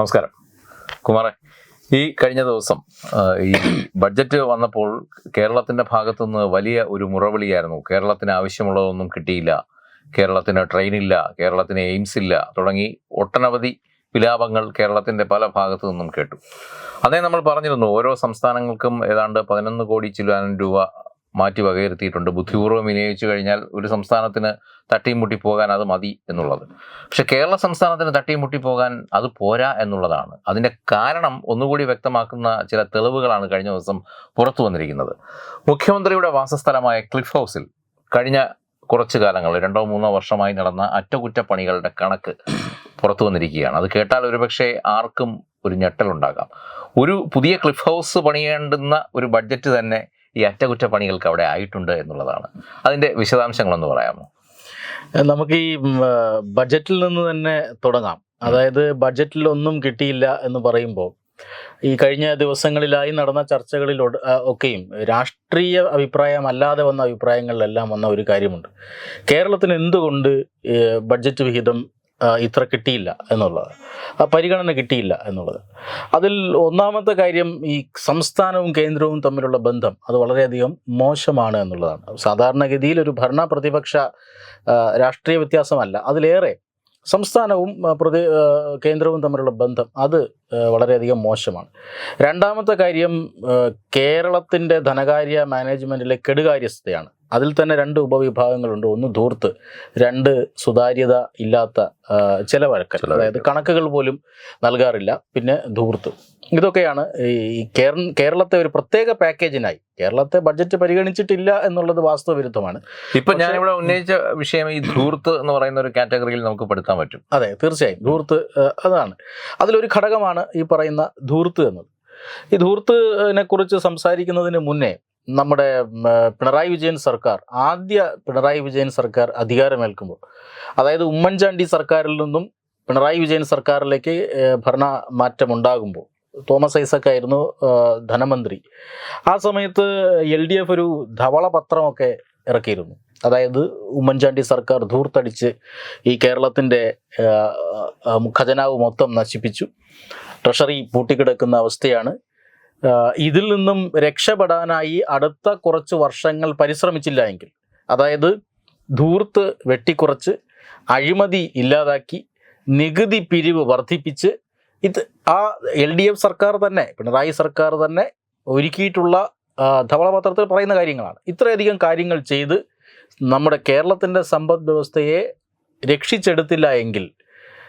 നമസ്കാരം. കുമാറെ ഈ കഴിഞ്ഞ ദിവസം ഈ ബഡ്ജറ്റ് വന്നപ്പോൾ കേരളത്തിന്റെ ഭാഗത്തുനിന്ന് വലിയ ഒരു മുറവിളിയായിരുന്നു. കേരളത്തിന് ആവശ്യമുള്ളതൊന്നും കിട്ടിയില്ല. കേരളത്തിന് ട്രെയിനില്ല കേരളത്തിന് എയിംസ് ഇല്ല തുടങ്ങി ഒട്ടനവധി വിലാപങ്ങൾ കേരളത്തിന്റെ പല ഭാഗത്തു നിന്നും കേട്ടു. അതേ നമ്മൾ പറഞ്ഞിരുന്നു ഓരോ സംസ്ഥാനങ്ങൾക്കും ഏതാണ്ട് പതിനൊന്ന് കോടി ചില്ലാനം രൂപ മാറ്റി വകയിരുത്തിയിട്ടുണ്ട്. ബുദ്ധിപൂർവം വിനിയോഗിച്ചു കഴിഞ്ഞാൽ ഒരു സംസ്ഥാനത്തിന് തട്ടിയും മുട്ടി പോകാൻ അത് മതി എന്നുള്ളത്. പക്ഷെ കേരള സംസ്ഥാനത്തിന് തട്ടിയും മുട്ടി പോകാൻ അത് പോരാ എന്നുള്ളതാണ്. അതിന്റെ കാരണം ഒന്നുകൂടി വ്യക്തമാക്കുന്ന ചില തെളിവുകളാണ് കഴിഞ്ഞ ദിവസം പുറത്തു വന്നിരിക്കുന്നത്. മുഖ്യമന്ത്രിയുടെ വാസസ്ഥലമായ ക്ലിഫ് ഹൗസിൽ കഴിഞ്ഞ കുറച്ചു കാലങ്ങൾ രണ്ടോ മൂന്നോ വർഷമായി നടന്ന അറ്റകുറ്റപ്പണികളുടെ കണക്ക് പുറത്തു വന്നിരിക്കുകയാണ്. അത് കേട്ടാൽ ഒരുപക്ഷെ ആർക്കും ഒരു ഞെട്ടലുണ്ടാകാം. ഒരു പുതിയ ക്ലിഫ് ഹൗസ് പണിയേണ്ടുന്ന ഒരു ബഡ്ജറ്റ് തന്നെ ഈ അറ്റകുറ്റപ്പണികൾക്ക് അവിടെ ആയിട്ടുണ്ട് എന്നുള്ളതാണ്. അതിന്റെ വിശദാംശങ്ങളൊന്ന് പറയാമോ? നമുക്ക് ഈ ബഡ്ജറ്റിൽ നിന്ന് തന്നെ തുടങ്ങാം. അതായത് ബഡ്ജറ്റിൽ ഒന്നും കിട്ടിയില്ല എന്ന് പറയുമ്പോൾ ഈ കഴിഞ്ഞ ദിവസങ്ങളിലായി നടന്ന ചർച്ചകളിൽ ഒക്കെയും രാഷ്ട്രീയ അഭിപ്രായമല്ലാതെ വന്ന അഭിപ്രായങ്ങളിലെല്ലാം വന്ന ഒരു കാര്യമുണ്ട്. കേരളത്തിന് എന്തുകൊണ്ട് ബഡ്ജറ്റ് വിഹിതം ഇത്ര കിട്ടിയില്ല എന്നുള്ളത്. ആ പരിഗണന കിട്ടിയില്ല എന്നുള്ളത്. അതിൽ ഒന്നാമത്തെ കാര്യം ഈ സംസ്ഥാനവും കേന്ദ്രവും തമ്മിലുള്ള ബന്ധം അത് വളരെയധികം മോശമാണ് എന്നുള്ളതാണ്. സാധാരണഗതിയിൽ ഒരു ഭരണ പ്രതിപക്ഷ രാഷ്ട്രീയ വ്യത്യാസമല്ല. അതിലേറെ സംസ്ഥാനവും പ്രതി കേന്ദ്രവും തമ്മിലുള്ള ബന്ധം അത് വളരെയധികം മോശമാണ്. രണ്ടാമത്തെ കാര്യം കേരളത്തിന്റെ ധനകാര്യ മാനേജ്മെന്റിലെ കെടുകാര്യസ്ഥതയാണ് അതിൽ തന്നെ രണ്ട് ഉപവിഭാഗങ്ങളുണ്ട്. ഒന്ന് ധൂർത്ത് രണ്ട് സുതാര്യത ഇല്ലാത്ത ചില ചെലവഴക്കൽ ചെലവഴക്കൽ. അതായത് കണക്കുകൾ പോലും നൽകാറില്ല. പിന്നെ ധൂർത്ത്. ഇതൊക്കെയാണ് ഈ കേര കേരളത്തെ ഒരു പ്രത്യേക പാക്കേജിനായി. കേരളത്തെ ബഡ്ജറ്റ് പരിഗണിച്ചിട്ടില്ല എന്നുള്ളത് വാസ്തവ വിരുദ്ധമാണ് ഇപ്പൊ ഞാനിവിടെ ഉന്നയിച്ച വിഷയം ഈ ധൂർത്ത് എന്ന് പറയുന്ന ഒരു കാറ്റഗറിയിൽ നമുക്ക് പെടുത്താൻ പറ്റും. അതെ തീർച്ചയായും. ധൂർത്ത് അതാണ്. അതിലൊരു ഘടകമാണ് ഈ പറയുന്ന ധൂർത്ത് എന്നത്. ഈ ധൂർത്തിനെ കുറിച്ച് സംസാരിക്കുന്നതിന് മുന്നേ നമ്മുടെ പിണറായി വിജയൻ സർക്കാർ ആദ്യ പിണറായി വിജയൻ സർക്കാർ അധികാരമേൽക്കുമ്പോൾ അതായത് ഉമ്മൻചാണ്ടി സർക്കാരിൽ നിന്നും പിണറായി വിജയൻ സർക്കാരിലേക്ക് ഭരണ മാറ്റം ഉണ്ടാകുമ്പോൾ തോമസ് ഐസക് ആയിരുന്നു ധനമന്ത്രി. ആ സമയത്ത് എൽ ഡി എഫ് ഒരു ധവള പത്രമൊക്കെ ഇറക്കിയിരുന്നു. അതായത് ഉമ്മൻചാണ്ടി സർക്കാർ ധൂർത്തടിച്ച് ഈ കേരളത്തിന്റെ ഖജനാവ് മൊത്തം നശിപ്പിച്ചു. ട്രഷറി പൂട്ടിക്കിടക്കുന്ന അവസ്ഥയാണ് ഇതിൽ നിന്നും രക്ഷപ്പെടാനായി അടുത്ത കുറച്ച് വർഷങ്ങൾ പരിശ്രമിച്ചില്ല എങ്കിൽ അതായത് ധൂർത്ത് വെട്ടിക്കുറച്ച് അഴിമതി ഇല്ലാതാക്കി നികുതി പിരിവ് വർദ്ധിപ്പിച്ച് ഇത് ആ എൽ ഡി എഫ് സർക്കാർ തന്നെ പിണറായി സർക്കാർ തന്നെ ഒരുക്കിയിട്ടുള്ള ധവളപത്രത്തിൽ പറയുന്ന കാര്യങ്ങളാണ്. ഇത്രയധികം കാര്യങ്ങൾ ചെയ്ത് നമ്മുടെ കേരളത്തിന്റെ സമ്പദ് വ്യവസ്ഥയെ രക്ഷിച്ചെടുത്തില്ല എങ്കിൽ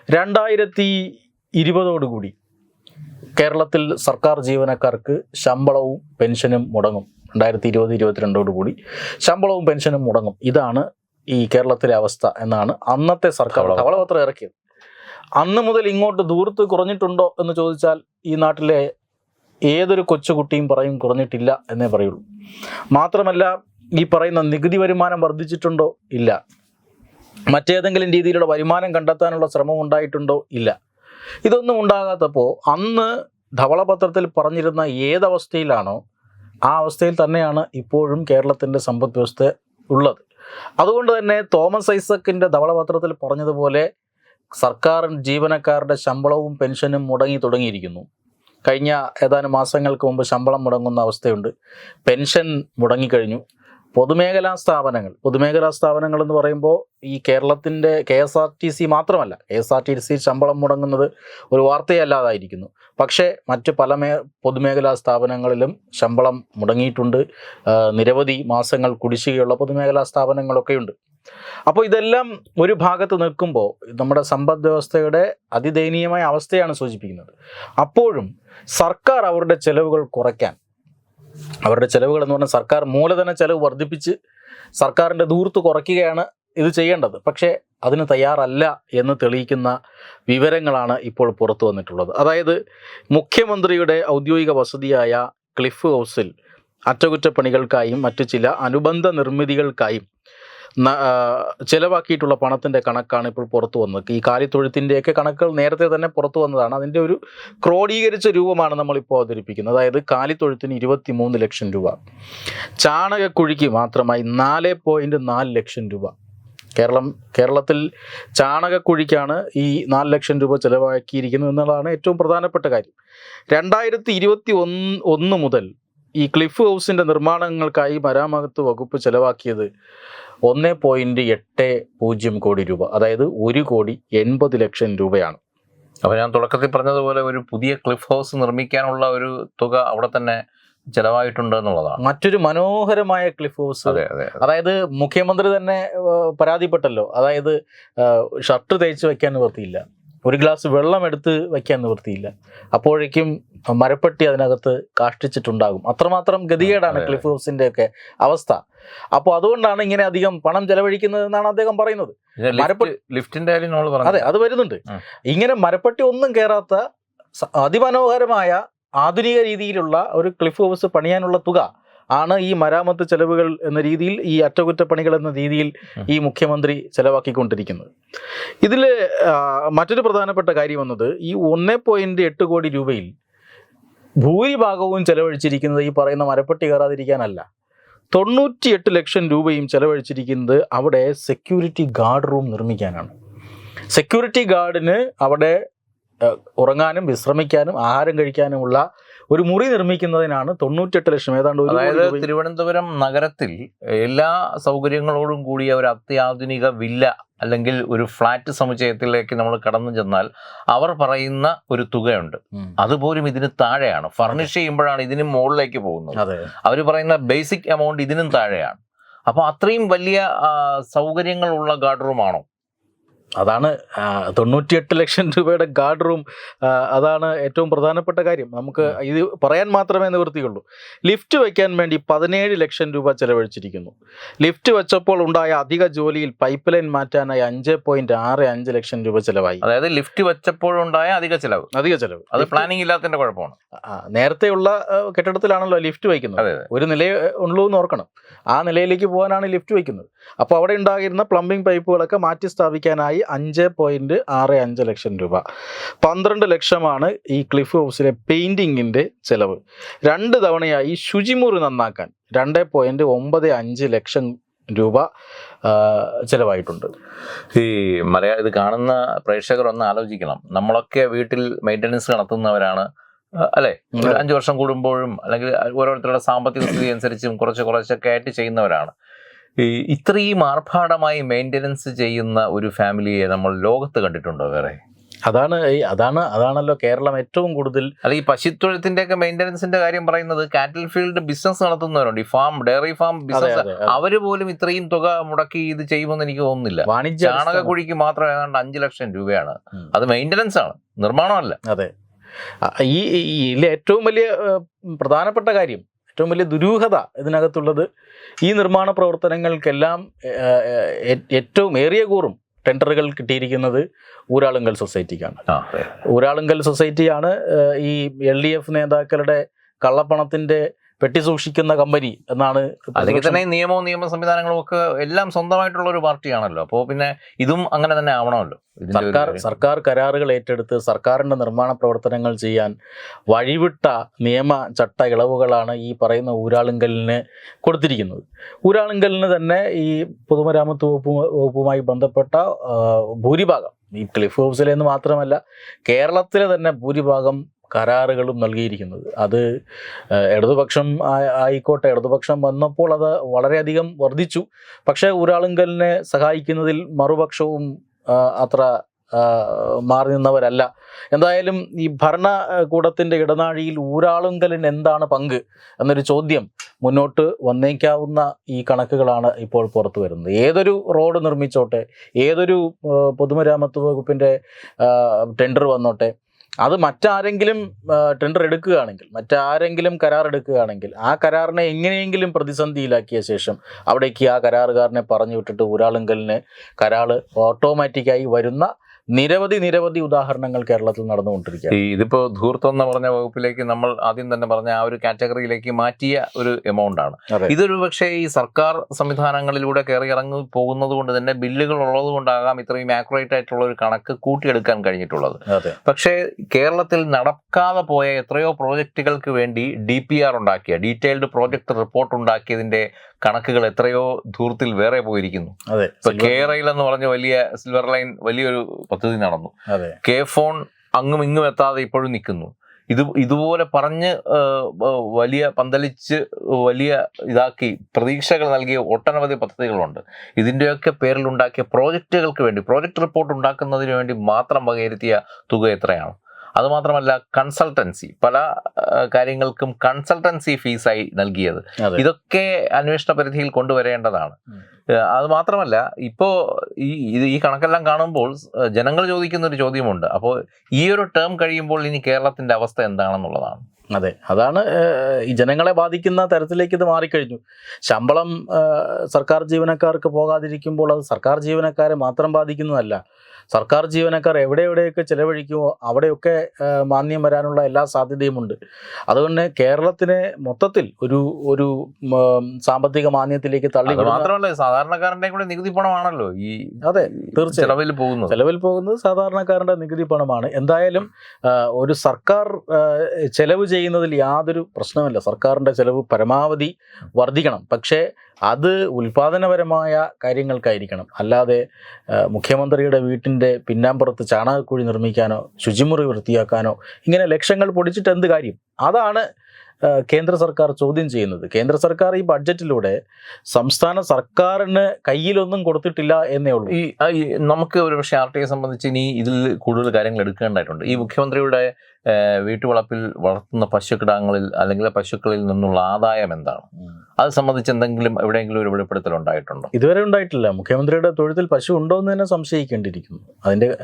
രണ്ടായിരത്തി ഇരുപതോടുകൂടി കേരളത്തിൽ സർക്കാർ ജീവനക്കാർക്ക് ശമ്പളവും പെൻഷനും മുടങ്ങും. രണ്ടായിരത്തി ഇരുപത് ഇരുപത്തിരണ്ടോടുകൂടി ശമ്പളവും പെൻഷനും മുടങ്ങും. ഇതാണ് ഈ കേരളത്തിലെ അവസ്ഥ എന്നാണ് അന്നത്തെ സർക്കാർ. ധവളപത്രം. ഇറക്കിയത്. അന്ന് മുതൽ ഇങ്ങോട്ട് ദൂരത്ത് കുറഞ്ഞിട്ടുണ്ടോ എന്ന് ചോദിച്ചാൽ ഈ നാട്ടിലെ ഏതൊരു കൊച്ചുകുട്ടിയും പറയും കുറഞ്ഞിട്ടില്ല എന്നേ പറയുള്ളൂ. മാത്രമല്ല ഈ പറയുന്ന നികുതി വരുമാനം വർദ്ധിച്ചിട്ടുണ്ടോ? ഇല്ല. മറ്റേതെങ്കിലും രീതിയിലുള്ള വരുമാനം കണ്ടെത്താനുള്ള ശ്രമം ഉണ്ടായിട്ടുണ്ടോ? ഇല്ല. ഇതൊന്നും ഉണ്ടാകാത്തപ്പോൾ അന്ന് ധവളപത്രത്തിൽ പറഞ്ഞിരുന്ന ഏതവസ്ഥയിലാണോ ആ അവസ്ഥയിൽ തന്നെയാണ് ഇപ്പോഴും കേരളത്തിന്റെ സമ്പദ് വ്യവസ്ഥ ഉള്ളത്. അതുകൊണ്ട് തന്നെ തോമസ് ഐസക്കിന്റെ ധവളപത്രത്തിൽ പറഞ്ഞതുപോലെ സർക്കാർ ജീവനക്കാരുടെ ശമ്പളവും പെൻഷനും മുടങ്ങി തുടങ്ങിയിരിക്കുന്നു. കഴിഞ്ഞ ഏതാനും മാസങ്ങൾക്ക് മുമ്പ് ശമ്പളം മുടങ്ങുന്ന അവസ്ഥയുണ്ട്. പെൻഷൻ മുടങ്ങിക്കഴിഞ്ഞു. പൊതുമേഖലാ സ്ഥാപനങ്ങൾ. പൊതുമേഖലാ സ്ഥാപനങ്ങൾ എന്ന് പറയുമ്പോൾ ഈ കേരളത്തിന്റെ K S R T C മാത്രമല്ല K S R T C ശമ്പളം മുടങ്ങുന്നത് ഒരു വാർത്തയല്ലാതായിരിക്കുന്നു. പക്ഷേ മറ്റ് പല മേ പൊതുമേഖലാ സ്ഥാപനങ്ങളിലും ശമ്പളം മുടങ്ങിയിട്ടുണ്ട്. നിരവധി മാസങ്ങൾ കുടിശ്ശികയുള്ള പൊതുമേഖലാ സ്ഥാപനങ്ങളൊക്കെയുണ്ട്. അപ്പോൾ ഇതെല്ലാം ഒരു ഭാഗത്ത് നിൽക്കുമ്പോൾ നമ്മുടെ സമ്പദ് വ്യവസ്ഥയുടെ അതിദയനീയമായ അവസ്ഥയാണ് സൂചിപ്പിക്കുന്നത്. അപ്പോഴും സർക്കാർ അവരുടെ ചെലവുകൾ കുറയ്ക്കാൻ അവരുടെ ചെലവുകൾ എന്ന് പറഞ്ഞാൽ സർക്കാർ മൂലധന ചെലവ് വർദ്ധിപ്പിച്ച് സർക്കാരിന്റെ ദൂർത്ത് കുറയ്ക്കുകയാണ് ഇത് ചെയ്യേണ്ടത്. പക്ഷേ അതിന് തയ്യാറല്ല എന്ന് തെളിയിക്കുന്ന വിവരങ്ങളാണ് ഇപ്പോൾ പുറത്തു വന്നിട്ടുള്ളത്. അതായത് മുഖ്യമന്ത്രിയുടെ ഔദ്യോഗിക വസതിയായ ക്ലിഫ് ഹൗസിൽ അറ്റകുറ്റപ്പണികൾക്കായും മറ്റു ചില അനുബന്ധ നിർമ്മിതികൾക്കായും ചെലവാക്കിയിട്ടുള്ള പണത്തിന്റെ കണക്കാണ് ഇപ്പോൾ പുറത്തു വന്നത്. ഈ കാലിത്തൊഴുത്തിന്റെയൊക്കെ കണക്കുകൾ നേരത്തെ തന്നെ പുറത്തു വന്നതാണ്. അതിന്റെ ഒരു ക്രോഡീകരിച്ച രൂപമാണ് നമ്മളിപ്പോൾ അവതരിപ്പിക്കുന്നത്. അതായത് കാലിത്തൊഴുത്തിന് ഇരുപത്തി മൂന്ന് ലക്ഷം രൂപ. ചാണകക്കുഴിക്ക് മാത്രമായി നാല് പോയിന്റ് നാല് ലക്ഷം രൂപ. കേരളം കേരളത്തിൽ ചാണകക്കുഴിക്കാണ് ഈ നാല് ലക്ഷം രൂപ ചിലവാക്കിയിരിക്കുന്നത് എന്നുള്ളതാണ് ഏറ്റവും പ്രധാനപ്പെട്ട കാര്യം. രണ്ടായിരത്തി ഇരുപത്തി ഒന്ന് ഒന്ന് മുതൽ ഈ ക്ലിഫ് ഹൗസിന്റെ നിർമ്മാണങ്ങൾക്കായി മരാമകത്ത് വകുപ്പ് ചിലവാക്കിയത് ഒന്ന് പോയിന്റ് എട്ട് പൂജ്യം കോടി രൂപ അതായത് ഒരു കോടി എൺപത് ലക്ഷം രൂപയാണ്. അപ്പോൾ ഞാൻ തുടക്കത്തിൽ പറഞ്ഞതുപോലെ ഒരു പുതിയ ക്ലിഫ് ഹൗസ് നിർമ്മിക്കാനുള്ള ഒരു തുക അവിടെ തന്നെ ചെലവായിട്ടുണ്ട് എന്നുള്ളതാണ്. മറ്റൊരു മനോഹരമായ ക്ലിഫ് ഹൗസ്. അതെ അതെ അതായത് മുഖ്യമന്ത്രി തന്നെ പരാതിപ്പെട്ടല്ലോ. അതായത് ഷർട്ട് തേച്ച് വെക്കാൻ നിവൃത്തിയില്ല. ഒരു ഗ്ലാസ് വെള്ളം എടുത്ത് വയ്ക്കാൻ നിവൃത്തിയില്ല. അപ്പോഴേക്കും മരപ്പെട്ടി അതിനകത്ത് കാഷ്ടിച്ചിട്ടുണ്ടാകും. അത്രമാത്രം ഗതികേടാണ് ക്ലിഫ് ഹൗസിന്റെ ഒക്കെ അവസ്ഥ. അപ്പോൾ അതുകൊണ്ടാണ് ഇങ്ങനെ അധികം പണം ചെലവഴിക്കുന്നത് എന്നാണ് അദ്ദേഹം പറയുന്നത്. ലിഫ്റ്റിന്റെ അതെ അത് വരുന്നുണ്ട്. ഇങ്ങനെ മരപ്പെട്ടി ഒന്നും കയറാത്ത അതിമനോഹരമായ ആധുനിക രീതിയിലുള്ള ഒരു ക്ലിഫ് ഹൗസ് പണിയാനുള്ള തുക ആണ് ഈ മരാമത്ത് ചെലവുകൾ എന്ന രീതിയിൽ ഈ അറ്റകുറ്റപ്പണികൾ എന്ന രീതിയിൽ ഈ മുഖ്യമന്ത്രി ചെലവാക്കിക്കൊണ്ടിരിക്കുന്നത്. ഇതിൽ മറ്റൊരു പ്രധാനപ്പെട്ട കാര്യം വന്നത് ഈ ഒന്നേ പോയിന്റ് എട്ട് കോടി രൂപയിൽ ഭൂരിഭാഗവും ചെലവഴിച്ചിരിക്കുന്നത് ഈ പറയുന്ന മരപ്പെട്ടി കയറാതിരിക്കാനല്ല. തൊണ്ണൂറ്റിയെട്ട് ലക്ഷം രൂപയും ചെലവഴിച്ചിരിക്കുന്നത് അവിടെ സെക്യൂരിറ്റി ഗാർഡ് റൂം നിർമ്മിക്കാനാണ്. സെക്യൂരിറ്റി ഗാർഡിന് അവിടെ ഉറങ്ങാനും വിശ്രമിക്കാനും ആഹാരം കഴിക്കാനുമുള്ള ഒരു മുറി നിർമ്മിക്കുന്നതിനാണ് തൊണ്ണൂറ്റെട്ട് ലക്ഷം. ഏതാണ്ട് ഒരു അതായത് തിരുവനന്തപുരം നഗരത്തിൽ എല്ലാ സൗകര്യങ്ങളോടും കൂടിയ ഒരു അത്യാധുനിക വില്ല അല്ലെങ്കിൽ ഒരു ഫ്ലാറ്റ് സമുച്ചയത്തിലേക്ക് നമ്മൾ കടന്നു ചെന്നാൽ അവർ പറയുന്ന ഒരു തുകയുണ്ട്. അതുപോലും ഇതിന് താഴെയാണ്. ഫർണിഷ് ചെയ്യുമ്പോഴാണ് ഇതിനും മുകളിലേക്ക് പോകുന്നത്. അവർ പറയുന്ന ബേസിക് എമൗണ്ട് ഇതിനും താഴെയാണ്. അപ്പോൾ അത്രയും വലിയ സൗകര്യങ്ങളുള്ള ഗാർഡ് റൂമാണോ അതാണ് തൊണ്ണൂറ്റിയെട്ട് ലക്ഷം രൂപയുടെ ഗാർഡ് റൂം അതാണ് ഏറ്റവും പ്രധാനപ്പെട്ട കാര്യം. നമുക്ക് ഇത് പറയാൻ മാത്രമേ നിവൃത്തിയുള്ളൂ. ലിഫ്റ്റ് വയ്ക്കാൻ വേണ്ടി പതിനേഴ് ലക്ഷം രൂപ ചെലവഴിച്ചിരിക്കുന്നു. ലിഫ്റ്റ് വെച്ചപ്പോൾ ഉണ്ടായ അധിക ജോലിയിൽ പൈപ്പ് ലൈൻ മാറ്റാനായി അഞ്ച് പോയിന്റ് ആറ് അഞ്ച് ലക്ഷം രൂപ ചെലവായി. അതായത് ലിഫ്റ്റ് വെച്ചപ്പോഴുണ്ടായ അധിക ചെലവ്. അധിക ചെലവ്. അത് പ്ലാനിംഗ് ഇല്ലാത്തതിന്റെ കുഴപ്പമാണ്. നേരത്തെയുള്ള കെട്ടിടത്തിലാണല്ലോ ലിഫ്റ്റ് വയ്ക്കുന്നത്. ഒരു നിലയേ ഉള്ളൂ എന്ന് ഓർക്കണം. ആ നിലയിലേക്ക് പോകാനാണ് ലിഫ്റ്റ് വയ്ക്കുന്നത്. അപ്പോൾ അവിടെ ഉണ്ടായിരുന്ന പ്ലംബിംഗ് പൈപ്പുകളൊക്കെ മാറ്റി സ്ഥാപിക്കാനായി അഞ്ച് പോയിന്റ് ആറ് അഞ്ച് ലക്ഷം രൂപ. പന്ത്രണ്ട് ലക്ഷമാണ് ഈ ക്ലിഫ് ഹൗസിലെ പെയിന്റിങ്ങിന്റെ ചെലവ്. രണ്ട് തവണയായി ശുചിമുറി നന്നാക്കാൻ രണ്ട് പോയിന്റ് ഒമ്പത് അഞ്ച് ലക്ഷം രൂപ ചിലവായിട്ടുണ്ട്. ഈ മലയാള ഇത് കാണുന്ന പ്രേക്ഷകർ ഒന്ന് ആലോചിക്കണം. നമ്മളൊക്കെ വീട്ടിൽ മെയിന്റനൻസ് നടത്തുന്നവരാണ്. അല്ലേ. അഞ്ചു വർഷം കൂടുമ്പോഴും അല്ലെങ്കിൽ ഓരോരുത്തരുടെ സാമ്പത്തിക സ്ഥിതി അനുസരിച്ചും കുറച്ച് കുറച്ചൊക്കെ ആയിട്ട് ചെയ്യുന്നവരാണ്. ഈ ഇത്രയും ആർഭാടമായി മെയിന്റനൻസ് ചെയ്യുന്ന ഒരു ഫാമിലിയെ നമ്മൾ ലോകത്ത് കണ്ടിട്ടുണ്ടോ വേറെ? അതാണ് ഈ- അതാണ് അതാണല്ലോ കേരളം ഏറ്റവും കൂടുതൽ അല്ല ഈ പശുത്തൊഴുത്തിന്റെ ഒക്കെ മെയിന്റനൻസിന്റെ കാര്യം പറയുന്നത് കാറ്റിൽ ഫീൽഡ് ബിസിനസ് നടത്തുന്നവരുണ്ട്. ഈ ഫാം ഡയറി ഫാം ബിസിനസ് അവർ പോലും ഇത്രയും തുക മുടക്കി ഇത് ചെയ്യുമെന്ന് എനിക്ക് തോന്നുന്നില്ല. വാണിജ്യ ചാണകക്കുഴിക്ക് മാത്രം ഏതാണ്ട് അഞ്ചു ലക്ഷം രൂപയാണ്. അത് മെയിന്റനൻസ് ആണ് നിർമ്മാണമല്ല. അതെ. ഈ ഈ- ഇതിലെ ഏറ്റവും വലിയ പ്രധാനപ്പെട്ട കാര്യം ഏറ്റവും വലിയ ദുരൂഹത ഇതിനകത്തുള്ളത്. ഈ നിർമ്മാണ പ്രവർത്തനങ്ങൾക്കെല്ലാം ഏറ്റവും ഏറിയ കൂറും ടെൻഡറുകൾ കിട്ടിയിരിക്കുന്നത് ഊരാളുങ്കൽ സൊസൈറ്റിക്കാണ്. ഊരാളുങ്കൽ സൊസൈറ്റിയാണ് ഈ എൽ ഡി എഫ് നേതാക്കളുടെ കള്ളപ്പണത്തിന്റെ പെട്ടി സൂക്ഷിക്കുന്ന കമ്പനി എന്നാണ് അല്ലെങ്കിൽ തന്നെ നിയമവും നിയമ സംവിധാനങ്ങളും ഒക്കെ എല്ലാം സ്വന്തമായിട്ടുള്ള ഒരു പാർട്ടിയാണല്ലോ. അപ്പോൾ പിന്നെ ഇതും അങ്ങനെ തന്നെ ആവണമല്ലോ. സർക്കാർ. സർക്കാർ കരാറുകൾ ഏറ്റെടുത്ത് സർക്കാരിന്റെ നിർമ്മാണ പ്രവർത്തനങ്ങൾ ചെയ്യാൻ വഴിവിട്ട നിയമ ചട്ട ഇളവുകളാണ് ഈ പറയുന്ന ഊരാളുങ്കലിന് കൊടുത്തിരിക്കുന്നത്. ഊരാളുങ്കലിന് തന്നെ ഈ പൊതുമരാമത്ത് വകുപ്പ് വകുപ്പുമായി ബന്ധപ്പെട്ട ഭൂരിഭാഗം ഈ ക്ലിഫ് ഹൗസിലെ എന്ന് മാത്രമല്ല കേരളത്തിലെ തന്നെ ഭൂരിഭാഗം കരാറുകളും നൽകിയിരിക്കുന്നത്. അത് ഇടതുപക്ഷം ആയിക്കോട്ടെ ഇടതുപക്ഷം വന്നപ്പോൾ അത് വളരെയധികം വർദ്ധിച്ചു. പക്ഷേ ഊരാളുങ്കലിനെ സഹായിക്കുന്നതിൽ മറുപക്ഷവും അത്ര മാറി നിന്നവരല്ല. എന്തായാലും ഈ ഭരണകൂടത്തിന്റെ ഇടനാഴിയിൽ ഊരാളുങ്കലിന് എന്താണ് പങ്ക് എന്നൊരു ചോദ്യം മുന്നോട്ട് വന്നേക്കാവുന്ന ഈ കണക്കുകളാണ് ഇപ്പോൾ പുറത്തു വരുന്നത്. ഏതൊരു റോഡ് നിർമ്മിച്ചോട്ടെ ഏതൊരു പൊതുമരാമത്ത് വകുപ്പിന്റെ ടെൻഡർ വന്നോട്ടെ അത് മറ്റാരെങ്കിലും ടെൻഡർ എടുക്കുകയാണെങ്കിൽ മറ്റാരെങ്കിലും കരാർ എടുക്കുകയാണെങ്കിൽ ആ കരാറിനെ എങ്ങനെയെങ്കിലും പ്രതിസന്ധിയിലാക്കിയ ശേഷം അവിടേക്ക് ആ കരാറുകാരനെ പറഞ്ഞു വിട്ടിട്ട് ഊരാളുങ്കലിന് കരാർ ഓട്ടോമാറ്റിക്കായി വരുന്ന നിരവധി നിരവധി ഉദാഹരണങ്ങൾ കേരളത്തിൽ നടന്നുകൊണ്ടിരിക്കുക ഇതിപ്പോ ധൂർത്തം എന്ന് പറഞ്ഞ വകുപ്പിലേക്ക് നമ്മൾ ആദ്യം തന്നെ പറഞ്ഞ ആ ഒരു കാറ്റഗറിയിലേക്ക് മാറ്റിയ ഒരു എമൗണ്ട് ആണ്. ഇതൊരു പക്ഷേ ഈ സർക്കാർ സംവിധാനങ്ങളിലൂടെ കയറി ഇറങ്ങി പോകുന്നത് കൊണ്ട് തന്നെ ബില്ലുകൾ ഉള്ളത് കൊണ്ടാകാം ഇത്രയും ആക്യുറേറ്റ് ആയിട്ടുള്ള ഒരു കണക്ക് കൂട്ടിയെടുക്കാൻ കഴിഞ്ഞിട്ടുള്ളത്. പക്ഷേ കേരളത്തിൽ നടക്കാതെ പോയ എത്രയോ പ്രോജക്റ്റുകൾക്ക് വേണ്ടി ഡി പി ആർ ഉണ്ടാക്കിയ ഡീറ്റെയിൽഡ് പ്രോജക്ട് റിപ്പോർട്ട് ഉണ്ടാക്കിയതിന്റെ കണക്കുകൾ എത്രയോ ധൂർത്തിൽ വേറെ പോയിരിക്കുന്നു. ഇപ്പൊ കേരയിൽ എന്ന് പറഞ്ഞ വലിയ സിൽവർ ലൈൻ വലിയൊരു പദ്ധതി നടന്നു. കെ ഫോൺ അങ്ങും ഇങ്ങും എത്താതെ ഇപ്പോഴും നിൽക്കുന്നു. ഇത് ഇതുപോലെ പറഞ്ഞ് വലിയ പന്തലിച്ച് വലിയ ഇതാക്കി പ്രതീക്ഷകൾ നൽകിയ ഒട്ടനവധി പദ്ധതികളുണ്ട്. ഇതിന്റെയൊക്കെ പേരിൽ ഉണ്ടാക്കിയ പ്രോജക്റ്റുകൾക്ക് വേണ്ടി പ്രോജക്റ്റ് റിപ്പോർട്ട് ഉണ്ടാക്കുന്നതിന് വേണ്ടി മാത്രം വകയിരുത്തിയ തുക എത്രയാണ്? അതുമാത്രമല്ല കൺസൾട്ടൻസി പല കാര്യങ്ങൾക്കും കൺസൾട്ടൻസി ഫീസായി നൽകിയത്. ഇതൊക്കെ അന്വേഷണ പരിധിയിൽ കൊണ്ടുവരേണ്ടതാണ്. അത് മാത്രമല്ല ഇപ്പോ ഈ ഈ കണക്കെല്ലാം കാണുമ്പോൾ ജനങ്ങൾ ചോദിക്കുന്ന ഒരു ചോദ്യമുണ്ട്. അപ്പോൾ ഈ ഒരു ടേം കഴിയുമ്പോൾ ഇനി കേരളത്തിന്റെ അവസ്ഥ എന്താണെന്നുള്ളതാണ്. അതെ അതാണ് ഈ ജനങ്ങളെ ബാധിക്കുന്ന തരത്തിലേക്ക് ഇത് മാറിക്കഴിഞ്ഞു. ശമ്പളം സർക്കാർ ജീവനക്കാർക്ക് പോകാതിരിക്കുമ്പോൾ അത് സർക്കാർ ജീവനക്കാരെ മാത്രം ബാധിക്കുന്നതല്ല. സർക്കാർ ജീവനക്കാർ എവിടെ എവിടെയൊക്കെ ചെലവഴിക്കുമോ അവിടെയൊക്കെ മാന്യം വരാനുള്ള എല്ലാ സാധ്യതയുമുണ്ട്. അതുകൊണ്ട് കേരളത്തിനെ മൊത്തത്തിൽ ഒരു ഒരു സാമ്പത്തിക മാന്യത്തിലേക്ക് തള്ളി അത് മാത്രമല്ല സാധാരണക്കാരന്റെ കൂടെ നികുതി പണമാണല്ലോ ഈ അതെ, തീർച്ചയായും. ചെലവിൽ പോകുന്നത്. ചെലവിൽ പോകുന്നത് സാധാരണക്കാരന്റെ നികുതി പണമാണ്. എന്തായാലും ഒരു സർക്കാർ ചെലവ് ചെലവ് ചെയ്യുന്നതിൽ യാതൊരു പ്രശ്നമില്ല സർക്കാരിന്റെ ചെലവ് പരമാവധി വർദ്ധിക്കണം. പക്ഷേ അത് ഉൽപാദനപരമായ കാര്യങ്ങൾക്കായിരിക്കണം. അല്ലാതെ മുഖ്യമന്ത്രിയുടെ വീട്ടിന്റെ പിന്നാമ്പുറത്ത് ചാണകക്കുഴി നിർമ്മിക്കാനോ ശുചിമുറി വൃത്തിയാക്കാനോ ഇങ്ങനെ ലക്ഷ്യങ്ങൾ പൊടിച്ചിട്ട് എന്ത് കാര്യം? അതാണ് കേന്ദ്ര സർക്കാർ ചോദ്യം ചെയ്യുന്നത്. കേന്ദ്ര സർക്കാർ ഈ ബഡ്ജറ്റിലൂടെ സംസ്ഥാന സർക്കാരിന് കയ്യിലൊന്നും കൊടുത്തിട്ടില്ല എന്നേ ഉള്ളൂ. ഈ നമുക്ക് ഒരു പക്ഷേ ആർ ടി സംബന്ധിച്ച് ഇനി ഇതിൽ കൂടുതൽ കാര്യങ്ങൾ എടുക്കേണ്ടതായിട്ടുണ്ട്. ഈ മുഖ്യമന്ത്രിയുടെ വീട്ടുവളപ്പിൽ വളർത്തുന്ന പശുക്കിടാങ്ങളിൽ അല്ലെങ്കിൽ പശുക്കളിൽ നിന്നുള്ള ആദായം എന്താണ്? അത് സംബന്ധിച്ച് എന്തെങ്കിലും എവിടെയെങ്കിലും ഒരു വെളിപ്പെടുത്തൽ ഉണ്ടായിട്ടുണ്ടോ? ഇതുവരെ ഉണ്ടായിട്ടില്ല. മുഖ്യമന്ത്രിയുടെ തൊഴുത്തിൽ പശു ഉണ്ടോ എന്ന് തന്നെ സംശയിക്കേണ്ടിയിരിക്കുന്നു. അതിന്റെ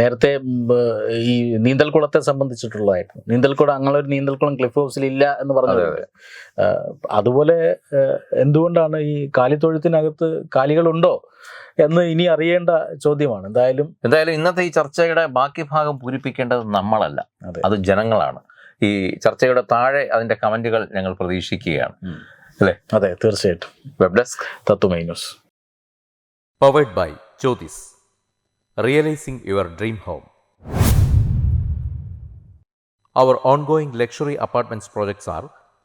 നേരത്തെ ഈ നീന്തൽക്കുളത്തെ സംബന്ധിച്ചിട്ടുള്ളതായിരുന്നു. നീന്തൽക്കുളം അങ്ങനെ ഒരു നീന്തൽക്കുളം ക്ലിഫ് ഹൗസിൽ ഇല്ല എന്ന് പറഞ്ഞത് അതുപോലെ എന്തുകൊണ്ടാണ് ഈ കാലിത്തൊഴുത്തിനകത്ത് കാലികളുണ്ടോ എന്ന് ഇനി അറിയേണ്ട ചോദ്യമാണ്. എന്തായാലും എന്തായാലും ഇന്നത്തെ ഈ ചർച്ചയുടെ ബാക്കി ഭാഗം പൂരിപ്പിക്കേണ്ടത് നമ്മളല്ല. അത്. ജനങ്ങളാണ്. ഈ ചർച്ചയുടെ താഴെ അതിന്റെ കമന്റുകൾ ഞങ്ങൾ പ്രതീക്ഷിക്കുകയാണ്. അല്ലേ? അതെ തീർച്ചയായിട്ടും. Web desk. Tatwamayi news. By Jyothis realising your dream dream home. Our ongoing luxury apartments projects are